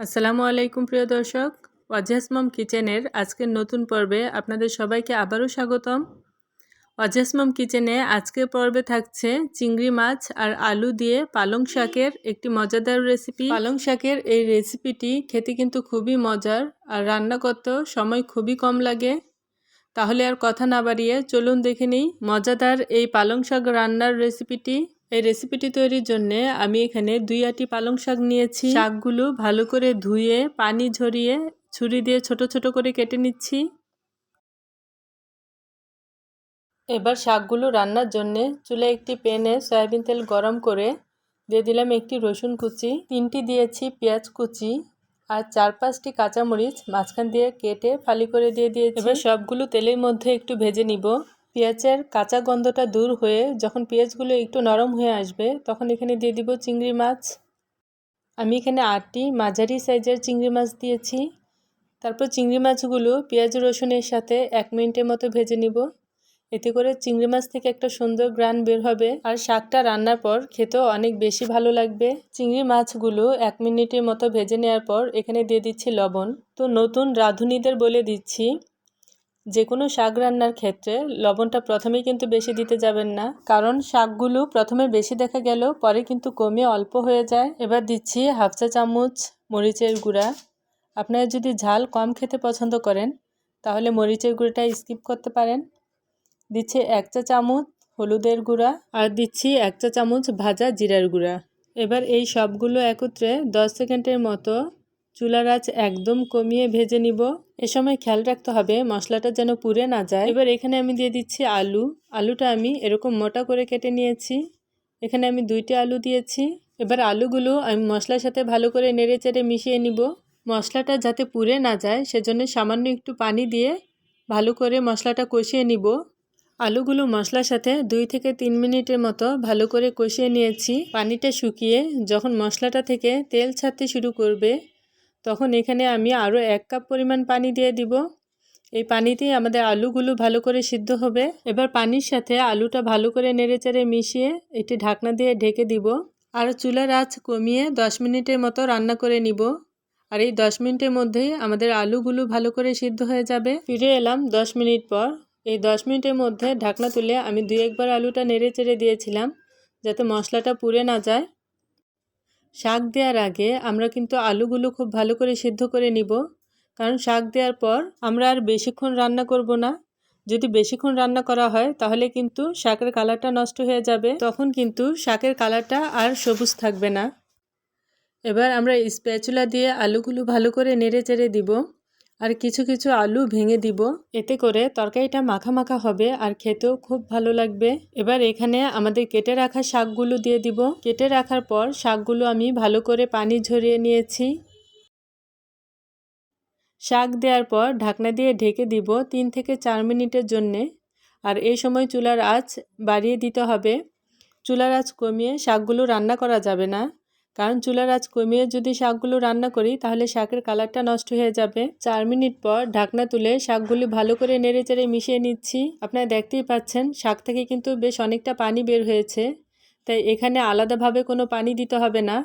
আসসালামু আলাইকুম, প্রিয় দর্শক। ওয়াজহাসমম কিচেনের আজকের নতুন পর্বে আপনাদের সবাইকে আবারও স্বাগতম। ওয়াজহাসমম কিচেনে আজকের পর্বে থাকছে চিংড়ি মাছ আর আলু দিয়ে পালং শাকের একটি মজাদার রেসিপি পালং শাকের এই রেসিপিটি খেতে কিন্তু খুবই মজার আর রান্না করতেও সময় খুবই কম লাগে। তাহলে আর কথা না বাড়িয়ে চলুন দেখে নিই মজাদার এই পালং শাক রান্নার রেসিপিটি এই রেসিপিটি তৈরির জন্য আমি এখানে দুই আটি পালং শাক নিয়েছি। শাকগুলো ভালো করে ধুয়ে, পানি ঝরিয়ে, ছুরি দিয়ে ছোট ছোট করে কেটে নিচ্ছি। এবার শাকগুলো রান্নার জন্যে চুলে একটি প্যানে সয়াবিন তেল গরম করে দিয়ে দিলাম একটি রসুন কুচি, তিনটি দিয়েছি পেঁয়াজ কুচি আর চার পাঁচটি কাঁচামরিচ মাঝখান দিয়ে কেটে ফালি করে দিয়ে দিয়েছি। এবার সবগুলো তেলের মধ্যে একটু ভেজে নিব। পেঁয়াজের কাঁচা গন্ধটা দূর হয়ে যখন পেঁয়াজগুলো একটু নরম হয়ে আসবে, তখন এখানে দিয়ে দিব চিংড়ি মাছ। আমি এখানে আটটি মাঝারি সাইজের চিংড়ি মাছ দিয়েছি। তারপর চিংড়ি মাছগুলো পেঁয়াজ রসুনের সাথে এক মিনিটের মতো ভেজে নিব। এতে করে চিংড়ি মাছ থেকে একটা সুন্দর গ্রান বের হবে আর শাকটা রান্নার পর খেতেও অনেক বেশি ভালো লাগবে। চিংড়ি মাছগুলো এক মিনিটের মতো ভেজে নেওয়ার পর এখানে দিয়ে দিচ্ছি লবণ। তো নতুন রাঁধুনিদের বলে দিচ্ছি যে কোনো শাক রান্নার ক্ষেত্রে লবণটা প্রথমেই কিন্তু বেশি দিতে যাবেন না। কারণ শাকগুলো প্রথমে বেশি দেখা গেল পরে কিন্তু কমে অল্প হয়ে যায়। এবার দিচ্ছি হাফ চা চামচ মরিচের গুঁড়া। আপনারা যদি ঝাল কম খেতে পছন্দ করেন, তাহলে মরিচের গুঁড়োটা স্কিপ করতে পারেন। দিচ্ছি এক চা চামচ হলুদের গুঁড়া আর দিচ্ছি এক চা চামচ ভাজা জিরার গুঁড়া। এবার এই সবগুলো একত্রে দশ সেকেন্ডের মতো চুলার আঁচ একদম কমিয়ে ভেজে নিব। এ সময় খেয়াল রাখতে হবে মশলাটা যেন পুড়ে না যায়। এবার এখানে আমি দিয়ে দিচ্ছি আলু। আলুটা আমি এরকম মোটা করে কেটে নিয়েছি। এখানে আমি দুইটা আলু দিয়েছি। এবার আলুগুলো আমি মশলার সাথে ভালো করে নেড়ে চেড়ে মিশিয়ে নিব। মশলাটা যাতে পুড়ে না যায়, সেজন্য সামান্য একটু পানি দিয়ে ভালো করে মশলাটা কষিয়ে নিব। আলুগুলো মশলার সাথে দুই থেকে তিন মিনিটের মতো ভালো করে কষিয়ে নিয়েছি। পানিটা শুকিয়ে যখন মশলাটা থেকে তেল ছাড়তে শুরু করবে তখন এখানে আমি আরও এক কাপ পরিমাণ পানি দিয়ে দিব। এই পানিতেই আমাদের আলুগুলো ভালো করে সিদ্ধ হবে। এবার পানির সাথে আলুটা ভালো করে নেড়েচেড়ে মিশিয়ে এটি ঢাকনা দিয়ে ঢেকে দিব। আর চুলার আঁচ কমিয়ে দশ মিনিটের মতো রান্না করে নিব। আর এই দশ মিনিটের মধ্যেই আমাদের আলুগুলো ভালো করে সিদ্ধ হয়ে যাবে। ফিরে এলাম দশ মিনিট পর। এই দশ মিনিটের মধ্যে ঢাকনা তুলে আমি দুই একবার আলুটা নেড়ে চেড়ে দিয়েছিলাম, যাতে মশলাটা পুড়ে না যায়। শাক দেওয়ার আগে আমরা কিন্তু আলুগুলো খুব ভালো করে সেদ্ধ করে নিব। কারণ শাক দেওয়ার পর আমরা আর বেশিক্ষণ রান্না করব না। যদি বেশিক্ষণ রান্না করা হয়, তাহলে কিন্তু শাকের কালারটা নষ্ট হয়ে যাবে। তখন কিন্তু শাকের কালারটা আর সবুজ থাকবে না। এবার আমরা স্প্যাচুলা দিয়ে আলুগুলো ভালো করে নেড়ে চেড়ে দিব। আর কিছু কিছু আলু ভেঙে দিব। এতে করে তরকারিটা মাখা মাখা হবে আর খেতেও খুব ভালো লাগবে। এবার এখানে আমাদের কেটে রাখা শাকগুলো দিয়ে দিব। কেটে রাখার পর শাকগুলো আমি ভালো করে পানি ঝরিয়ে নিয়েছি। শাক দেওয়ার পর ঢাকনা দিয়ে ঢেকে দিব তিন থেকে চার মিনিটের জন্যে। আর এই সময় চুলার আঁচ বাড়িয়ে দিতে হবে। চুলার আঁচ কমিয়ে শাকগুলো রান্না করা যাবে না। কারণ চুলার আঁচ কমিয়ে যদি শাকগুলো রান্না করি, তাহলে শাকের কালারটা নষ্ট হয়ে যাবে। চার মিনিট পর ঢাকনা তুলে শাকগুলি ভালো করে নেড়ে চেড়ে মিশিয়ে নিচ্ছি। আপনারা দেখতেই পাচ্ছেন, শাক থেকে কিন্তু বেশ অনেকটা পানি বের হয়েছে। তাই এখানে আলাদাভাবে কোনো পানি দিতে হবে না।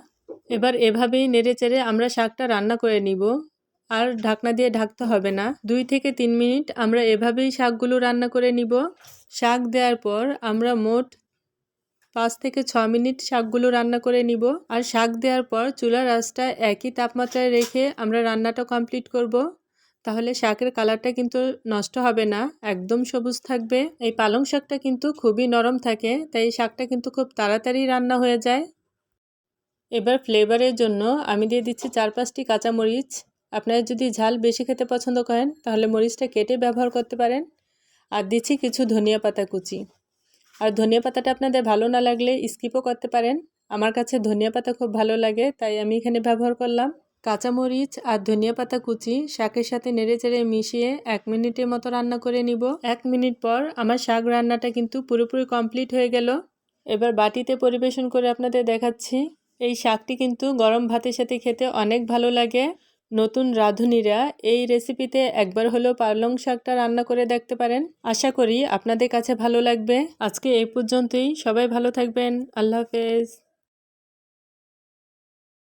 এবার এভাবেই নেড়ে চেড়ে আমরা শাকটা রান্না করে নিব। আর ঢাকনা দিয়ে ঢাকতে হবে না। দুই থেকে তিন মিনিট আমরা এভাবেই শাকগুলো রান্না করে নিব। শাক দেওয়ার পর আমরা মোট পাঁচ থেকে ছ মিনিট শাকগুলো রান্না করে নিব। আর শাক দেওয়ার পর চুলার আঁচটা একই তাপমাত্রায় রেখে আমরা রান্নাটা কমপ্লিট করব। তাহলে শাকের কালারটা কিন্তু নষ্ট হবে না, একদম সবুজ থাকবে। এই পালং শাকটা কিন্তু খুবই নরম থাকে, তাই এই শাকটা কিন্তু খুব তাড়াতাড়ি রান্না হয়ে যায়। এবার ফ্লেভারের জন্য আমি দিয়ে দিচ্ছি চার পাঁচটি কাঁচামরিচ। আপনারা যদি ঝাল বেশি খেতে পছন্দ করেন, তাহলে মরিচটা কেটে ব্যবহার করতে পারেন। আর দিচ্ছি কিছু ধনিয়া পাতা কুচি। আর ধনিয়া পাতাটা আপনাদের ভালো না লাগলে স্কিপও করতে পারেন। আমার কাছে ধনিয়া পাতা খুব ভালো লাগে, তাই আমি এখানে ব্যবহার করলাম। কাঁচামরিচ আর ধনিয়া পাতা কুচি শাকের সাথে নেড়ে চেড়ে মিশিয়ে এক মিনিটের মতো রান্না করে নিব। এক মিনিট পর আমার শাক রান্নাটা কিন্তু পুরোপুরি কমপ্লিট হয়ে গেল। এবার বাটিতে পরিবেশন করে আপনাদের দেখাচ্ছি। এই শাকটি কিন্তু গরম ভাতের সাথে খেতে অনেক ভালো লাগে। নতুন রাঁধুনিরা এই রেসিপিতে একবার হলেও পালং শাকটা রান্না করে দেখতে পারেন। আশা করি আপনাদের কাছে ভালো লাগবে। আজকে এই পর্যন্তই। সবাই ভালো থাকবেন। আল্লাহ হাফেজ।